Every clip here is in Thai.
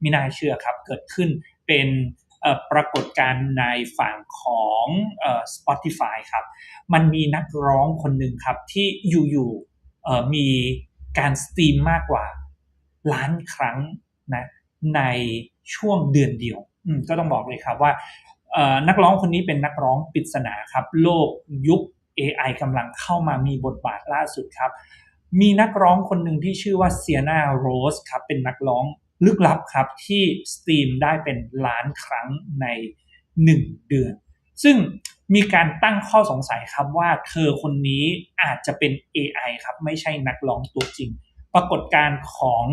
ไม่น่าเชื่อครับ เกิดขึ้นเป็นปรากฏการณ์ในฝั่งของ Spotify ครับ มันมีนักร้องคนหนึ่งครับที่อยู่ๆมีการสตรีมมากกว่าล้านครั้งนะในช่วงเดือนเดียว ก็ต้องบอกเลยครับว่านักร้องคนนี้เป็นนักร้องปริศนาครับ โลกยุค AI กำลังเข้ามามีบทบาทล่าสุดครับ มีนักร้องคนหนึ่งที่ชื่อว่าเซียนาโรสครับ เป็นนักร้อง ลึกลับครับที่สตรีมได้เป็นล้านครั้งใน 1 เดือน ซึ่งมีการตั้งข้อสงสัยครับว่าเธอคนนี้อาจจะเป็น AI ครับไม่ใช่นักร้องตัวจริง ปรากฏการณ์ของ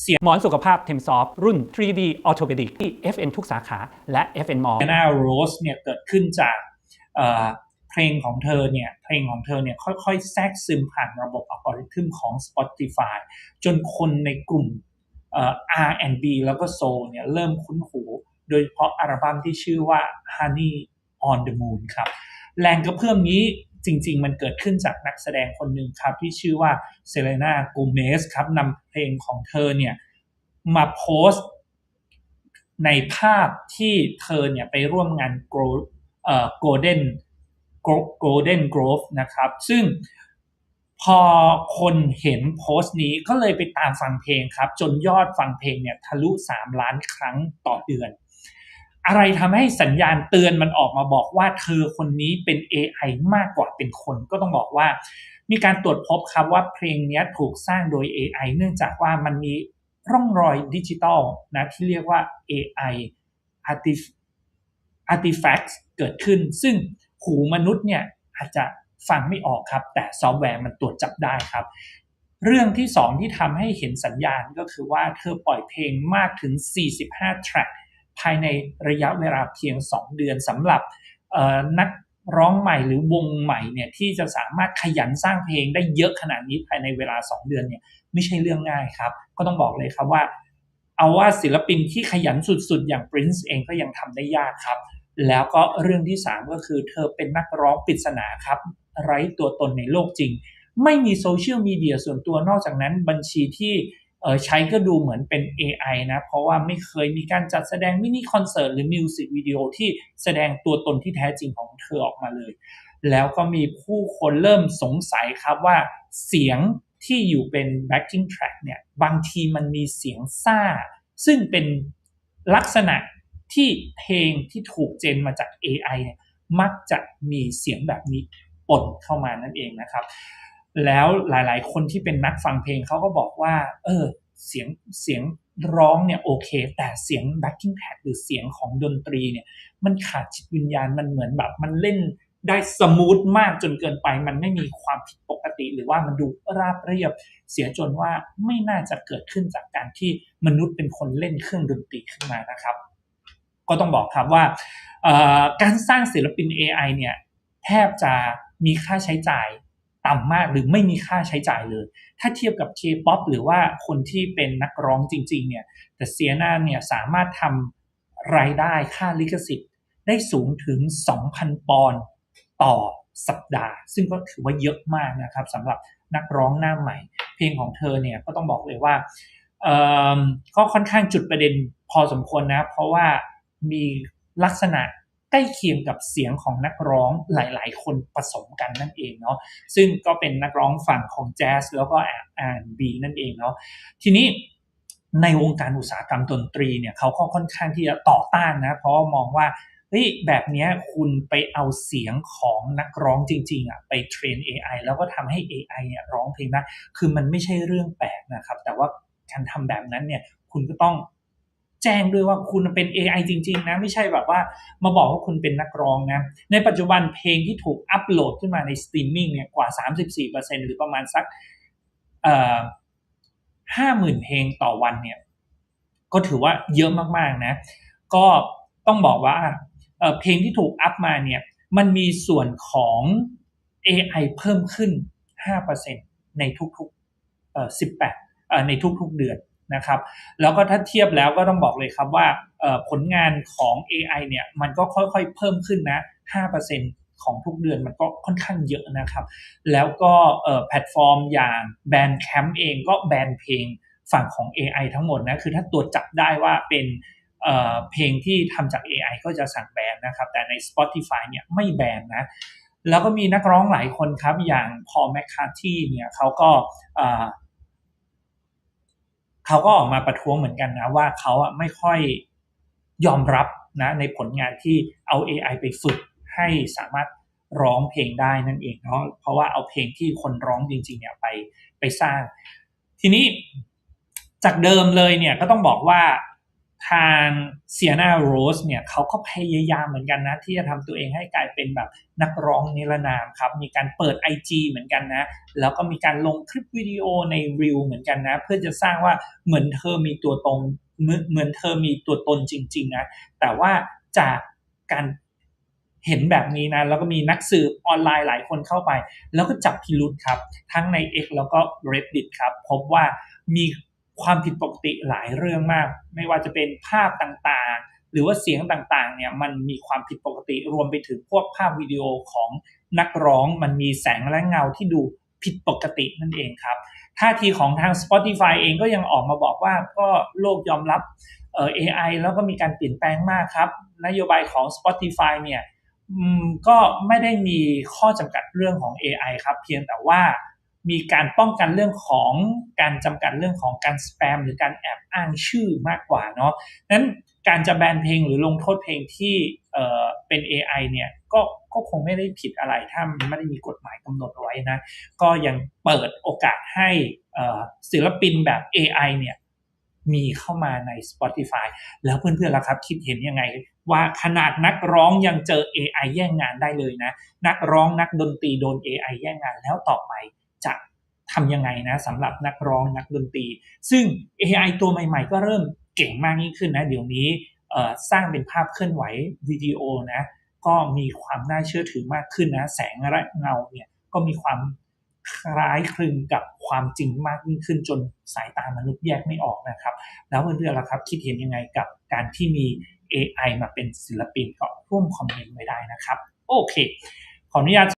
เสียงหมอนสุขภาพเทมซอฟรุ่น 3D Orthopedic ที่ FN ทุกสาขาและ FN Mall หน้าโรสเนี่ยเกิดขึ้นจากเพลงของเธอเนี่ยเพลงของเธอเนี่ยค่อยๆ แทรกซึมผ่านระบบอัลกอริทึมของ Spotify จนคนในกลุ่ม R&B แล้วก็ Soul เนี่ยเริ่มคุ้นหู โดยเฉพาะอัลบั้มที่ชื่อว่า Honey on the Moon ครับ แรงกระเพื่อมนี้จริง ๆ มันเกิดขึ้นจากนักแสดงคนหนึ่งครับ ที่ชื่อว่าเซเลนากูเมสครับนำเพลงของเธอเนี่ยมาโพสต์ในภาพที่เธอเนี่ยไปร่วมงานโกลเอ่อ Golden Golden Grove นะครับ ซึ่ง พอคนเห็นโพสต์นี้ก็เลยไปตามฟังเพลงครับ จนยอดฟังเพลงเนี่ยทะลุ 3 ล้านครั้งต่อเดือน อะไรทำให้สัญญาณเตือนมันออกมาบอกว่าเธอคนนี้เป็น AI มากกว่าเป็นคน ก็ต้องบอกว่า มีการตรวจพบครับว่าเพลงนี้ถูกสร้างโดย AI เนื่องจากว่ามันมีร่องรอยดิจิตอลนะที่เรียกว่า AI artifacts เกิดขึ้น ซึ่งหูมนุษย์เนี่ยอาจจะ ฟังไม่ออกครับ แต่ซอฟต์แวร์มันตรวจจับได้ครับ เรื่องที่สองที่ทำให้เห็นสัญญาณก็คือว่าเธอปล่อยเพลงมากถึง 45 แทร็กภายในระยะเวลาเพียง 2 เดือนสำหรับนักร้องใหม่หรือวงใหม่เนี่ยที่จะสามารถขยันสร้างเพลงได้เยอะขนาดนี้ภายในเวลา 2 เดือนเนี่ยไม่ใช่เรื่องง่ายครับ ก็ต้องบอกเลยครับว่า เอาว่าศิลปินที่ขยันสุดๆ อย่าง Prince เองก็ยังทำได้ยากครับ แล้วก็เรื่องที่ 3 ก็คือเธอเป็นนักร้องปริศนาครับ ไร้ตัวตนในโลกจริง ไม่มีโซเชียลมีเดียส่วนตัวนอกจากนั้นบัญชีที่ใช้ก็ดูเหมือนเป็น AI นะ เพราะว่าไม่เคยมีการจัดแสดงมินิคอนเสิร์ตหรือมิวสิกวิดีโอที่แสดงตัวตนที่แท้จริงของเธอออกมาเลย แล้วก็มีผู้คนเริ่มสงสัยครับว่าเสียงที่อยู่เป็น backing track เนี่ยบางทีมันมีเสียงซ่า ซึ่งเป็นลักษณะที่เพลงที่ถูกเจนมาจาก AI เนี่ยมักจะมีเสียงแบบนี้ ปนเข้ามานั่นเองนะครับ แล้วหลายๆ คนที่เป็นนักฟังเพลงเขาก็บอกว่า เออเสียงเสียงร้องเนี่ยโอเค แต่เสียง backing track หรือเสียงของดนตรีเนี่ย มันขาดจิตวิญญาณมันเหมือนแบบมันเล่นได้สมูทมากจนเกินไป มันไม่มีความผิดปกติ หรือว่ามันดูราบเรียบ เสียจนว่าไม่น่าจะเกิดขึ้นจากการที่มนุษย์เป็นคนเล่นเครื่องดนตรีขึ้นมานะครับ ก็ต้องบอกครับว่าการสร้างศิลปิน AI เนี่ยแทบจะ มีค่าใช้จ่ายต่ำมากหรือไม่มีค่าใช้จ่ายเลย ถ้าเทียบกับ K-POP หรือว่าคนที่เป็นนักร้องจริงๆเนี่ยแต่เซียนาเนี่ยสามารถทำรายได้ค่าลิขสิทธิ์ ได้สูงถึง 2,000 ปอนด์ต่อสัปดาห์ ซึ่งก็ถือว่าเยอะมากนะครับสำหรับนักร้องหน้าใหม่ เพลงของเธอเนี่ยก็ต้องบอกเลยว่าก็ค่อนข้างจุดประเด็นพอสมควรนะ เพราะว่ามีลักษณะ ใกล้เคียงกับเสียงของนักร้องหลาย ๆ คนผสมกันนั่นเองเนาะซึ่งก็เป็นนักร้องฝั่งของแจ๊สแล้วก็แอนบีนั่นเองเนาะทีนี้ในวงการอุตสาหกรรมดนตรีเนี่ยเขาก็ค่อนข้างที่จะต่อต้านนะ เพราะมองว่าเฮ้ยแบบนี้คุณไปเอาเสียงของนักร้องจริงๆอะไปเทรน AI แล้วก็ทำให้ AI เนี่ยร้องเพลงได้คือมันไม่ใช่เรื่องแปลกนะครับ แต่ว่าการทำแบบนั้นเนี่ยคุณก็ต้อง แจ้งด้วยว่าคุณเป็น AI จริง ๆ นะ ไม่ใช่แบบว่ามาบอกว่าคุณเป็นนักร้องนะ ในปัจจุบันเพลงที่ถูกอัปโหลดขึ้นมาในสตรีมมิ่งเนี่ยกว่า 34%หรือประมาณสักเอ่อห้าหมื่นเพลงต่อวันเนี่ย ก็ถือว่าเยอะมากๆนะ ก็ต้องบอกว่าเเพลงที่ถูกอัพมาเนี่ย มันมีส่วนของ AI เพิ่มขึ้น 5%ในทุกๆ18ในทุกๆเดือน นะครับ แล้วก็ถ้าเทียบแล้วก็ต้องบอกเลยครับว่าผลงานของ AI เนี่ยมันก็ค่อยๆเพิ่มขึ้นนะ5%ของทุกเดือนมันก็ค่อนข้างเยอะนะครับ แล้วก็แพลตฟอร์มอย่างแบนแคมป์เองก็แบนเพลงฝั่งของ AI ทั้งหมดนะ คือถ้าตรวจจับได้ว่าเป็นเเพลงที่ทำจาก AI ก็จะสั่งแบนนะครับ แต่ใน Spotify เนี่ยไม่แบนนะ แล้วก็มีนักร้องหลายคนครับ อย่างพอแมคคาร์ที่เนี่ยเขาก็ เขาก็ออกมาประท้วงเหมือนกันนะว่าเขาอะไม่ค่อยยอมรับนะในผลงานที่เอา AI ไปฝึกให้สามารถร้องเพลงได้นั่นเองเนาะเพราะว่าเอาเพลงที่คนร้องจริงๆเนี่ยไปไปสร้าง ทีนี้จากเดิมเลยเนี่ยก็ต้องบอกว่า ทางเซียนาโรสเนี่ยเขาก็พยายามเหมือนกันนะ ที่จะทำตัวเองให้กลายเป็นแบบนักร้องนิรนามครับ มีการเปิด IG เหมือนกันนะ แล้วก็มีการลงคลิปวิดีโอในรีวเหมือนกันนะ เพื่อจะสร้างว่าเหมือนเธอมีตัวตนเหมือนเหมือนเธอมีตัวตนจริงๆนะ แต่ว่าจากการเห็นแบบนี้นะ แล้วก็มีนักสืบออนไลน์หลายคนเข้าไป แล้วก็จับพิรุษครับ ทั้งใน X แล้วก็ Reddit ครับ พบว่ามี ความผิดปกติหลายเรื่องมาก ไม่ว่าจะเป็นภาพต่างๆ หรือว่าเสียงต่างๆเนี่ยมันมีความผิดปกติรวมไปถึงพวกภาพวิดีโอของนักร้องมันมีแสงและเงาที่ดูผิดปกตินั่นเองครับท่าทีของทาง Spotify เองก็ยังออกมาบอกว่าก็โลกยอมรับเอ่อ AI แล้วก็มีการเปลี่ยนแปลงมากครับ นโยบายของ Spotify เนี่ยก็ไม่ได้มีข้อจำกัดเรื่องของ AI ครับ เพียงแต่ว่า มีการป้องกันเรื่องของการจำกัดเรื่องของการสแปมหรือการแอบอ้างชื่อมากกว่าเนาะนั้นการจะแบนเพลงหรือลงโทษเพลงที่เเป็น AI เนี่ยก็ก็คงไม่ได้ผิดอะไรถ้ามันไม่ได้มีกฎหมายกำหนดเอาไว้นะ ก็ยังเปิดโอกาสให้ศิลปินแบบ AI เนี่ยมีเข้ามาใน Spotify แล้วเพื่อนๆล่ะครับ คิดเห็นยังไง ว่าขนาดนักร้องยังเจอ AI แย่งงานได้เลยนะ นักร้องนักดนตรีโดน AI แย่งงานแล้วต่อไป จะทำยังไงนะสำหรับนักร้องนักดนตรี ซึ่ง AI ตัวใหม่ๆ ก็เริ่มเก่งมากยิ่งขึ้นนะ เดี๋ยวนี้สร้างเป็นภาพเคลื่อนไหววิดีโอนะ ก็มีความน่าเชื่อถือมากขึ้นนะ แสงและเงาเนี่ยก็มีความคล้ายคลึงกับความจริงมากยิ่งขึ้นจนสายตามนุษย์แยกไม่ออกนะครับ แล้วเพื่อนๆล่ะครับ คิดเห็นยังไงกับการที่มี AI มาเป็นศิลปินก็ร่วมคอมเมนต์ไว้ได้นะครับ โอเค ขออนุญาต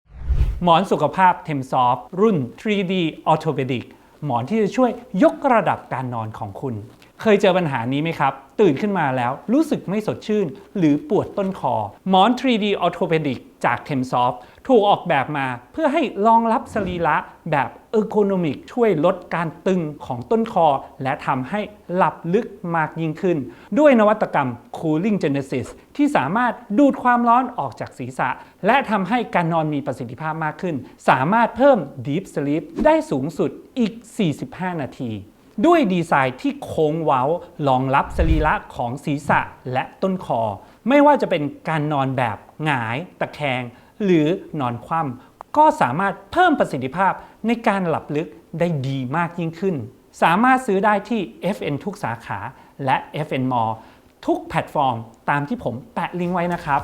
หมอนสุขภาพเทมซอฟรุ่น 3D Orthopedic หมอนที่จะช่วยยกระดับการนอนของคุณ เคยเจอปัญหานี้ไหมครับ ตื่นขึ้นมาแล้วรู้สึกไม่สดชื่น หรือปวดต้นคอ หมอน 3D Orthopedic จาก t e m s o f t ถูกออกแบบมาเพื่อให้รองรับสรีระแบบเออร์โกนมิกช่วยลดการตึงของต้นคอ และทำให้หลับลึกมากยิ่งขึ้น ด้วยนวัตกรรม Cooling Genesis ที่สามารถดูดความร้อนออกจากศีรษะ และทำให้การนอนมีประสิทธิภาพมากขึ้น สามารถเพิ่ม Deep Sleep ได้สูงสุดอีก 45 นาทีด้วยดีไซน์ที่โค้งเว้ารองรับสรีระของศีรษะและต้นคอ ไม่ว่าจะเป็นการนอนแบบหงาย ตะแคง หรือนอนคว่ำก็สามารถเพิ่มประสิทธิภาพในการหลับลึกได้ดีมากยิ่งขึ้น สามารถซื้อได้ที่ FN ทุกสาขาและ FN Mall ทุกแพลตฟอร์มตามที่ผมแปะลิงก์ไว้นะครับ